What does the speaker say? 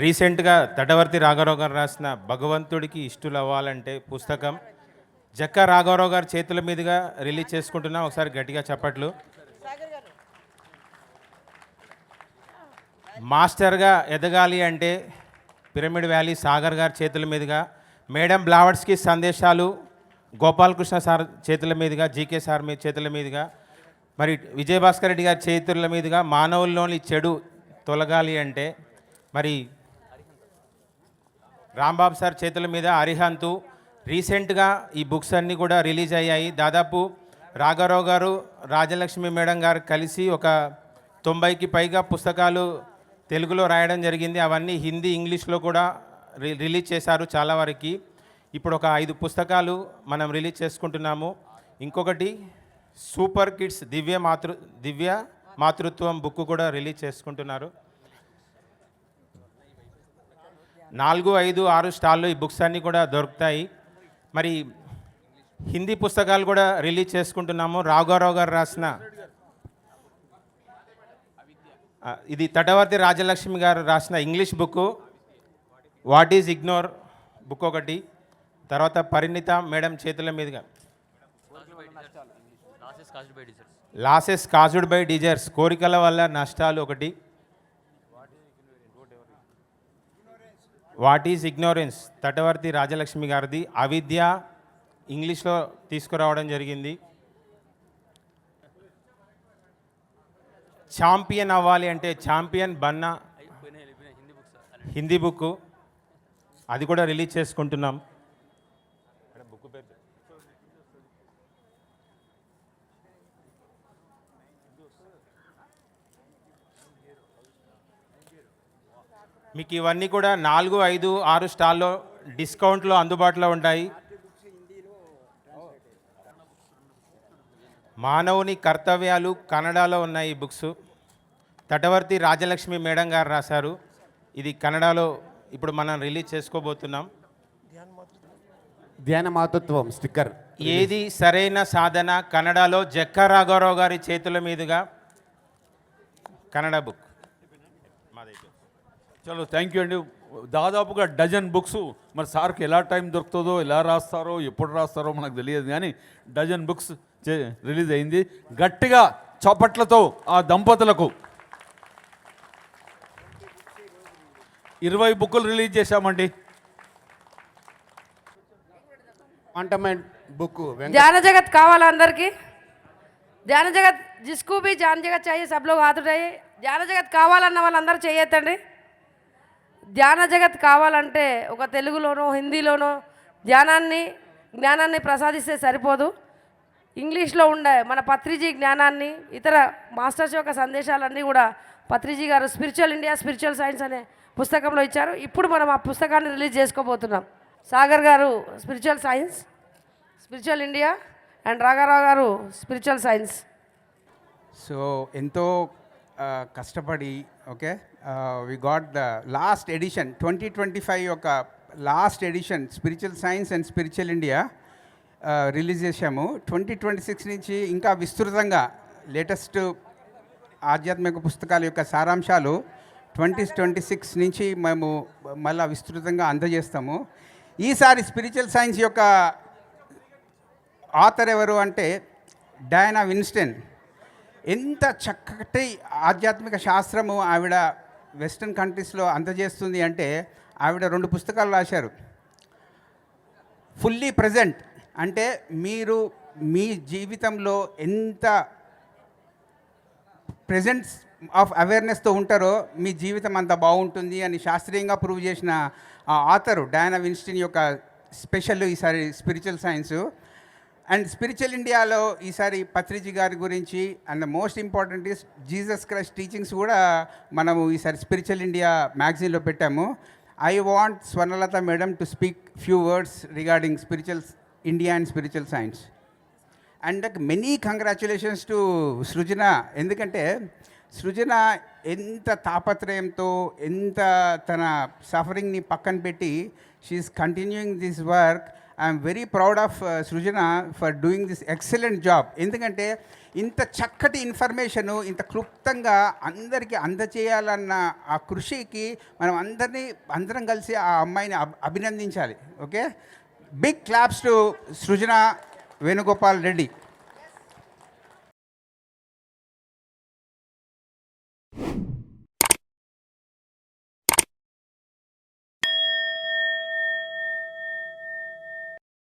రీసెంట్గా తటవర్తి రాఘవరావు గారు రాసిన భగవంతుడికి ఇష్టలు అవ్వాలంటే పుస్తకం జక్క రాఘవరావు గారి చేతుల మీదుగా రిలీజ్ చేసుకుంటున్నాం. ఒకసారి గట్టిగా చెప్పట్లు. మాస్టర్గా ఎదగాలి అంటే పిరమిడ్ వ్యాలీ సాగర్ గారి చేతుల మీదుగా మేడం బ్లావర్స్కి సందేశాలు గోపాలకృష్ణ సార్ చేతుల మీదుగా జీకే సార్ మీ చేతుల మీదుగా మరి విజయభాస్కర్ రెడ్డి గారి చేతుల మీదుగా మానవుల్లోని చెడు తొలగాలి అంటే మరి రాంబాబు సార్ చేతుల మీద అరిహంతు. రీసెంట్గా ఈ బుక్స్ అన్నీ కూడా రిలీజ్ అయ్యాయి. దాదాపు రాఘారావు గారు రాజలక్ష్మి మేడం గారు కలిసి ఒక తొంభైకి పైగా పుస్తకాలు తెలుగులో రాయడం జరిగింది. అవన్నీ హిందీ ఇంగ్లీష్లో కూడా రి రిలీజ్ చేశారు చాలా వరకు. ఇప్పుడు ఒక ఐదు పుస్తకాలు మనం రిలీజ్ చేసుకుంటున్నాము. ఇంకొకటి సూపర్ కిడ్స్ దివ్య మాతృ దివ్య మాతృత్వం బుక్ కూడా రిలీజ్ చేసుకుంటున్నారు. నాలుగు ఐదు ఆరు స్టాల్లో ఈ బుక్స్ అన్నీ కూడా దొరుకుతాయి. మరి హిందీ పుస్తకాలు కూడా రిలీజ్ చేసుకుంటున్నాము. రాఘవరావు గారు రాసిన ఇది తటవర్తి రాజలక్ష్మి గారు రాసిన English book what is ignore book ఒకటి తర్వాత పరిణిత మేడం చేతుల మీదుగా. లాసెస్ కాజుడ్ బై డిజర్స్ కోరికల వల్ల నష్టాలు ఒకటి. What is ignorance? Tatavarthi Rajalakshmi గారిది అవిద్య ఇంగ్లీష్లో తీసుకురావడం జరిగింది. ఛాంపియన్ అవ్వాలి అంటే ఛాంపియన్ బన్నా హిందీ బుక్ అది కూడా రిలీజ్ చేసుకుంటున్నాం. మీకు ఇవన్నీ కూడా నాలుగు ఐదు ఆరు స్టాల్లో డిస్కౌంట్లో అందుబాటులో ఉంటాయి. మానవుని కర్తవ్యాలు కన్నడలో ఉన్నాయి ఈ బుక్స్. తటవర్తి రాజలక్ష్మి మేడం గారు రాశారు. ఇది కన్నడలో ఇప్పుడు మనం రిలీజ్ చేసుకోబోతున్నాం. ధ్యాన మాతృత్వం స్టిక్కర్. ఏది సరైన సాధన? కన్నడలో జక్క రాఘవరావు గారి చేతుల మీదుగా కన్నడ బుక్. చలో థ్యాంక్ యూ అండి దాదాపుగా డజన్ బుక్స్ మరి సార్కి ఎలా టైం దొరుకుతుందో ఎలా రాస్తారో ఎప్పుడు రాస్తారో మనకు తెలియదు కానీ డజన్ బుక్స్ రిలీజ్ అయింది గట్టిగా చప్పట్లతో ఆ దంపతులకు ఇరవై బుక్కులు రిలీజ్ చేశామండి ఆంటమెంట్ బుక్ ध्यान जगत कावाला अंदर की ధ్యాన జగత్ జిస్కు బి ధ్యాన జగత్ चाहिए सब लोग हाथ उठाइए ధ్యాన జగత్ కావాలన్న వాళ్ళందరూ చేయొద్దండి ధ్యాన జగత్ కావాలంటే ఒక తెలుగులోనో హిందీలోనో ధ్యానాన్ని జ్ఞానాన్ని ప్రసాదిస్తే సరిపోదు. ఇంగ్లీష్లో ఉండే మన పత్రిజీ జ్ఞానాన్ని ఇతర మాస్టర్స్ యొక్క సందేశాలన్నీ కూడా పత్రిజీ గారు స్పిరిచువల్ ఇండియా స్పిరిచువల్ సైన్స్ అనే పుస్తకంలో ఇచ్చారు. ఇప్పుడు మనం ఆ పుస్తకాన్ని రిలీజ్ చేసుకోబోతున్నాం. సాగర్ గారు spiritual science spiritual India and రాఘారావు గారు స్పిరిచువల్ సైన్స్. సో ఎంతో కష్టపడి okay? We got the last edition twenty twenty five యొక్క last edition spiritual science and spiritual India release చేశాము. ట్వంటీ ట్వంటీ సిక్స్ నుంచి ఇంకా విస్తృతంగా లేటెస్ట్ ఆధ్యాత్మిక పుస్తకాల యొక్క సారాంశాలు ట్వంటీ ట్వంటీ సిక్స్ నుంచి మేము మళ్ళీ విస్తృతంగా అందజేస్తాము. ఈసారి స్పిరిచువల్ సైన్స్ యొక్క ఆథర్ ఎవరు అంటే డయానా విన్స్టన్. ఎంత చక్కటి ఆధ్యాత్మిక శాస్త్రము ఆవిడ వెస్ట్రన్ కంట్రీస్లో అందజేస్తుంది అంటే ఆవిడ రెండు పుస్తకాలు రాశారు. ఫుల్లీ ప్రజెంట్ అంటే మీరు మీ జీవితంలో ఎంత ప్రెజెంట్స్ ఆఫ్ అవేర్నెస్తో ఉంటారో మీ జీవితం అంత బాగుంటుంది అని శాస్త్రీయంగా ప్రూవ్ చేసిన ఆ ఆథరు డయానా విన్స్టిన్ యొక్క స్పెషల్ ఈసారి స్పిరిచువల్ సైన్సు అండ్ స్పిరిచువల్ ఇండియాలో ఈసారి పత్రిజీ గారి గురించి and the most important is Jesus Christ teachings కూడా మనము ఈసారి స్పిరిచువల్ ఇండియా మ్యాగజైన్లో పెట్టాము. I want Swarnalatha madam to speak few words regarding spiritual India and spiritual science. And many congratulations to Srujana. ఎందుకంటే సృజన ఎంత తాపత్రయంతో ఎంత తన సఫరింగ్ని పక్కన పెట్టి she is continuing this work I'm very proud of Srujana for doing this excellent job. ఎందుకంటే ఇంత చక్కటి ఇన్ఫర్మేషను ఇంత క్లుప్తంగా అందరికీ అందచేయాలన్న ఆ కృషికి మనం అందరినీ అందరం కలిసి ఆ అమ్మాయిని అభినందించాలి. Okay? Big claps to Srujana Venugopal Reddy.